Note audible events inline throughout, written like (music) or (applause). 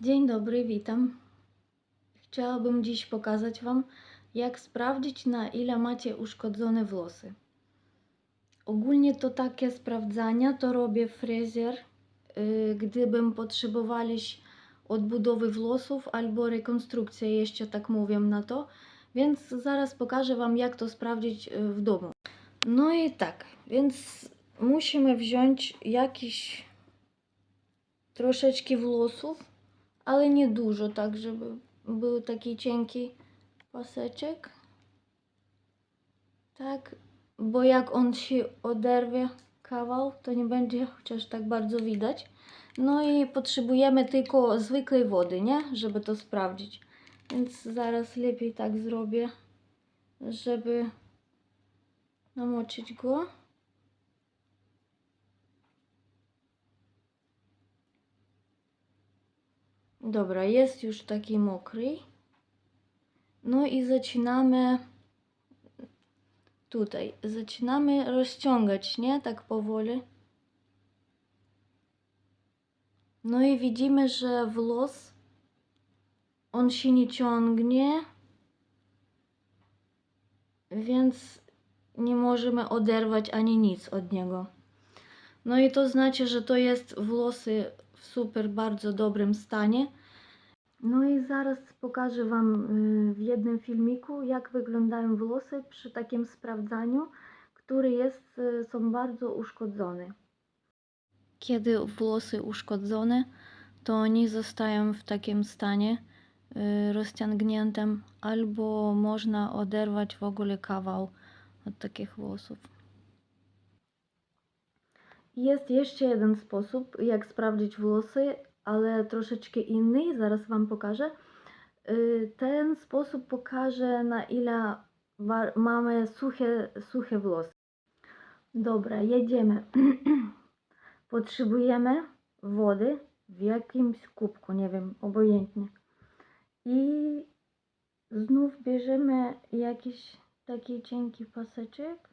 Dzień dobry, witam. Chciałabym dziś pokazać Wam, jak sprawdzić, na ile macie uszkodzone włosy. Ogólnie to takie sprawdzania to robię fryzjer, yy, gdybym potrzebowaliś odbudowy włosów albo rekonstrukcję, jeszcze tak mówię na to. Więc zaraz pokażę Wam, jak to sprawdzić yy, w domu. No i tak, więc musimy wziąć jakiś troszeczkę włosów, ale nie dużo, tak żeby był taki cienki paseczek. Tak, bo jak on się oderwie kawał, to nie będzie chociaż tak bardzo widać. No i potrzebujemy tylko zwykłej wody, nie? Żeby to sprawdzić. Więc zaraz lepiej tak zrobię, żeby namoczyć go. Dobra, jest już taki mokry. No i zaczynamy tutaj. Zaczynamy rozciągać, nie? Tak powoli. No i widzimy, że włos on się nie ciągnie, więc nie możemy oderwać ani nic od niego. No i to znaczy, że to jest włosy w super, bardzo dobrym stanie. No i zaraz pokażę Wam y, w jednym filmiku, jak wyglądają włosy przy takim sprawdzaniu, który jest, y, są bardzo uszkodzone. Kiedy włosy uszkodzone, to oni zostają w takim stanie y, rozciągniętym, albo można oderwać w ogóle kawał od takich włosów. Jest jeszcze jeden sposób, jak sprawdzić włosy, ale troszeczkę inny, zaraz Wam pokażę. Y, Ten sposób pokaże, na ile mamy suche, suche włosy. Dobra, jedziemy. (clears throat) Potrzebujemy wody w jakimś kubku, nie wiem, obojętnie. I znów bierzemy jakiś taki cienki paseczek.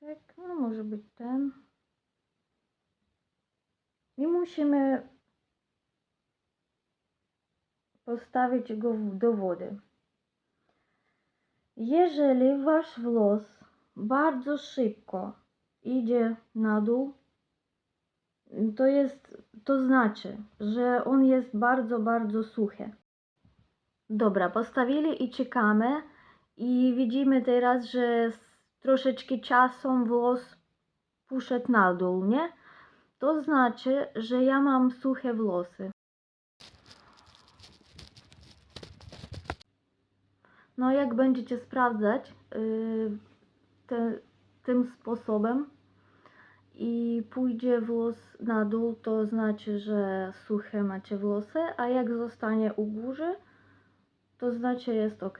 Tak, no może być ten. I musimy postawić go do wody. Jeżeli wasz włos bardzo szybko idzie na dół, to jest, to znaczy, że on jest bardzo, bardzo suchy. Dobra, postawili i czekamy i widzimy teraz, że troszeczkę czasem włos poszedł na dół, nie? To znaczy, że ja mam suche włosy. No, jak będziecie sprawdzać yy, te, tym sposobem i pójdzie włos na dół, to znaczy, że suche macie włosy, a jak zostanie u góry, to znaczy jest ok.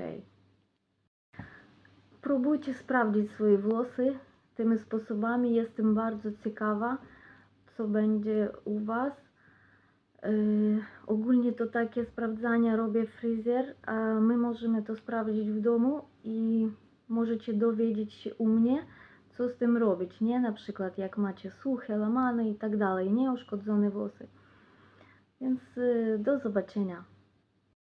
Próbujcie sprawdzić swoje włosy tymi sposobami. Jestem bardzo ciekawa, co będzie u Was. Yy, ogólnie to takie sprawdzania robię fryzjer, a my możemy to sprawdzić w domu i możecie dowiedzieć się u mnie, co z tym robić, nie? Na przykład jak macie suche, łamane i tak dalej, nie? Uszkodzone włosy. Więc yy, do zobaczenia.